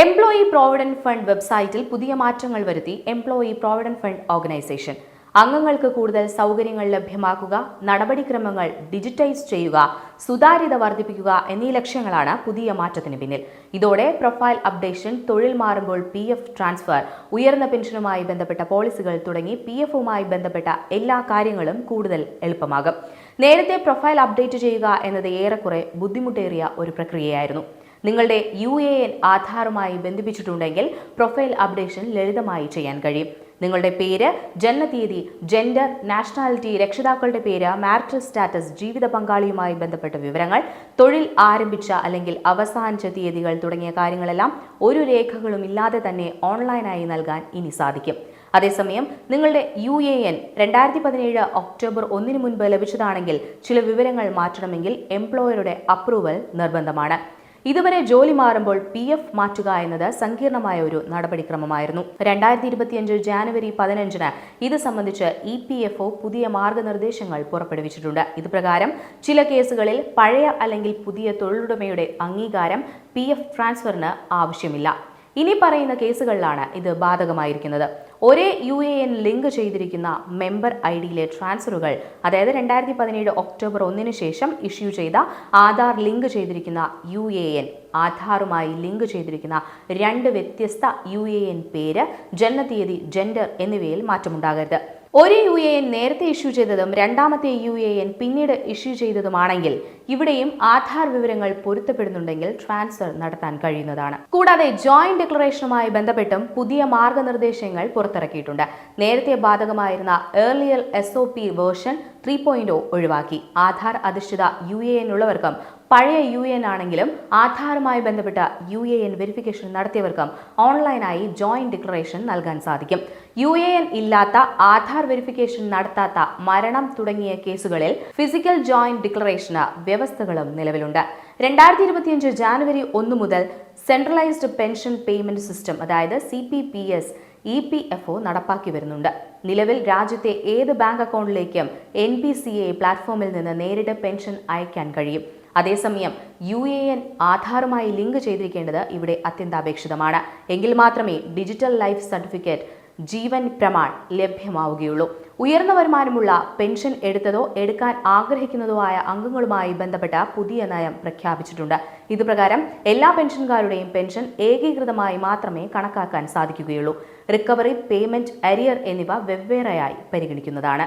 Employee provident fund വെബ്സൈറ്റിൽ പുതിയ മാറ്റങ്ങൾ വരുത്തി എംപ്ലോയി പ്രോവിഡന്റ് ഫണ്ട് ഓർഗനൈസേഷൻ അംഗങ്ങൾക്ക് കൂടുതൽ സൗകര്യങ്ങൾ ലഭ്യമാക്കുക നടപടിക്രമങ്ങൾ ഡിജിറ്റൈസ് ചെയ്യുക സുതാര്യത വർദ്ധിപ്പിക്കുക എന്നീ ലക്ഷ്യങ്ങളാണ് പുതിയ മാറ്റത്തിന് പിന്നിൽ. ഇതോടെ പ്രൊഫൈൽ അപ്ഡേഷൻ തൊഴിൽ മാറുമ്പോൾ പി എഫ് ട്രാൻസ്ഫർ ഉയർന്ന പെൻഷനുമായി ബന്ധപ്പെട്ട പോളിസികൾ തുടങ്ങി പി എഫുമായി ബന്ധപ്പെട്ട എല്ലാ കാര്യങ്ങളും കൂടുതൽ എളുപ്പമാകും. നേരത്തെ പ്രൊഫൈൽ അപ്ഡേറ്റ് ചെയ്യുക എന്നത് ഏറെക്കുറെ ബുദ്ധിമുട്ടേറിയ ഒരു പ്രക്രിയയായിരുന്നു. നിങ്ങളുടെ യു എ എൻ ആധാറുമായി ബന്ധിപ്പിച്ചിട്ടുണ്ടെങ്കിൽ പ്രൊഫൈൽ അപ്ഡേഷൻ ലളിതമായി ചെയ്യാൻ കഴിയും. നിങ്ങളുടെ പേര് ജന്മതീയതി ജെൻഡർ നാഷണാലിറ്റി രക്ഷിതാക്കളുടെ പേര് മാരിറ്റൽ സ്റ്റാറ്റസ് ജീവിത പങ്കാളിയുമായി ബന്ധപ്പെട്ട വിവരങ്ങൾ തൊഴിൽ ആരംഭിച്ച അല്ലെങ്കിൽ അവസാനിച്ച തീയതികൾ തുടങ്ങിയ കാര്യങ്ങളെല്ലാം ഒരു രേഖകളും ഇല്ലാതെ തന്നെ ഓൺലൈനായി നൽകാൻ ഇനി സാധിക്കും. അതേസമയം നിങ്ങളുടെ യു എ എൻ രണ്ടായിരത്തി പതിനേഴ് ഒക്ടോബർ ഒന്നിന് മുൻപ് ലഭിച്ചതാണെങ്കിൽ ചില വിവരങ്ങൾ മാറ്റണമെങ്കിൽ എംപ്ലോയറുടെ അപ്രൂവൽ നിർബന്ധമാണ്. ഇതുവരെ ജോലി മാറുമ്പോൾ പി എഫ് മാറ്റുക എന്നത് സങ്കീർണമായ ഒരു നടപടിക്രമമായിരുന്നു. രണ്ടായിരത്തി ഇരുപത്തിയഞ്ച് ജാനുവരി പതിനഞ്ചിന് ഇത് സംബന്ധിച്ച് ഇ പി എഫ് ഒ പുതിയ മാർഗനിർദ്ദേശങ്ങൾ പുറപ്പെടുവിച്ചിട്ടുണ്ട്. ഇതുപ്രകാരം ചില കേസുകളിൽ പഴയ അല്ലെങ്കിൽ പുതിയ തൊഴിലുടമയുടെ അംഗീകാരം പി എഫ് ട്രാൻസ്ഫറിന് ആവശ്യമില്ല. ഇനി പറയുന്ന കേസുകളിലാണ് ഇത് ബാധകമായിരിക്കുന്നത്. ഒരേ യു എ എൻ ലിങ്ക് ചെയ്തിരിക്കുന്ന മെമ്പർ ഐ ഡിയിലെ ട്രാൻസ്ഫറുകൾ അതായത് രണ്ടായിരത്തി പതിനേഴ് ഒക്ടോബർ ഒന്നിന് ശേഷം ഇഷ്യൂ ചെയ്ത ആധാർ ലിങ്ക് ചെയ്തിരിക്കുന്ന യു എ എൻ ആധാറുമായി ലിങ്ക് ചെയ്തിരിക്കുന്ന രണ്ട് വ്യത്യസ്ത യു എ എൻ പേര് ജനനതീയതി ജെൻഡർ എന്നിവയിൽ മാറ്റമുണ്ടാകരുത്. ഒരു യു എ എൻ നേരത്തെ ഇഷ്യൂ ചെയ്തതും രണ്ടാമത്തെ യു എ എൻ പിന്നീട് ഇഷ്യൂ ചെയ്തതുമാണെങ്കിൽ ഇവിടെയും ആധാർ വിവരങ്ങൾ പൊരുത്തപ്പെടുന്നുണ്ടെങ്കിൽ ട്രാൻസ്ഫർ നടത്താൻ കഴിയുന്നതാണ്. കൂടാതെ ജോയിന്റ് ഡിക്ലറേഷനുമായി ബന്ധപ്പെട്ടും പുതിയ മാർഗനിർദ്ദേശങ്ങൾ പുറത്തിറക്കിയിട്ടുണ്ട്. നേരത്തെ ബാധകമായിരുന്ന earlier S O P version three point ഒഴിവാക്കി. ആധാർ അധിഷ്ഠിത യു എ എൻ ഉള്ളവർക്കും പഴയ യു എൻ ആണെങ്കിലും ആധാറുമായി ബന്ധപ്പെട്ട യു എ എൻ വെരിഫിക്കേഷൻ നടത്തിയവർക്കും ഓൺലൈനായി ജോയിന്റ് ഡിക്ലറേഷൻ നൽകാൻ സാധിക്കും. യു എ എൻ ഇല്ലാത്ത ആധാർ വെരിഫിക്കേഷൻ നടത്താത്ത മരണം തുടങ്ങിയ കേസുകളിൽ ഫിസിക്കൽ ജോയിന്റ് ഡിക്ലറേഷന് വ്യവസ്ഥകളും നിലവിലുണ്ട്. രണ്ടായിരത്തി ഇരുപത്തിയഞ്ച് ജാനുവരി ഒന്ന് മുതൽ സെൻട്രലൈസ്ഡ് പെൻഷൻ പേയ്മെന്റ് സിസ്റ്റം അതായത് C P P S E P F O നടപ്പാക്കി വരുന്നുണ്ട്. നിലവിൽ രാജ്യത്തെ ഏത് ബാങ്ക് അക്കൗണ്ടിലേക്കും എൻ പി സി എ പ്ലാറ്റ്ഫോമിൽ നിന്ന് നേരിട്ട് പെൻഷൻ അയക്കാൻ കഴിയും. അതേസമയം യു എ എൻ ആധാറുമായി ലിങ്ക് ചെയ്തിരിക്കേണ്ടത് ഇവിടെ അത്യന്താപേക്ഷിതമാണ്. എങ്കിൽ മാത്രമേ digital life certificate Jeevan Pramaan ലഭ്യമാവുകയുള്ളൂ. ഉയർന്ന വരുമാനമുള്ള പെൻഷൻ എടുത്തതോ എടുക്കാൻ ആഗ്രഹിക്കുന്നതോ ആയ അംഗങ്ങളുമായി ബന്ധപ്പെട്ട പുതിയ നയം പ്രഖ്യാപിച്ചിട്ടുണ്ട്. ഇതുപ്രകാരം എല്ലാ പെൻഷൻകാരുടെയും പെൻഷൻ ഏകീകൃതമായി മാത്രമേ കണക്കാക്കാൻ സാധിക്കുകയുള്ളൂ. റിക്കവറി പേയ്മെന്റ് അരിയർ എന്നിവ വെവ്വേറെയായി പരിഗണിക്കുന്നതാണ്.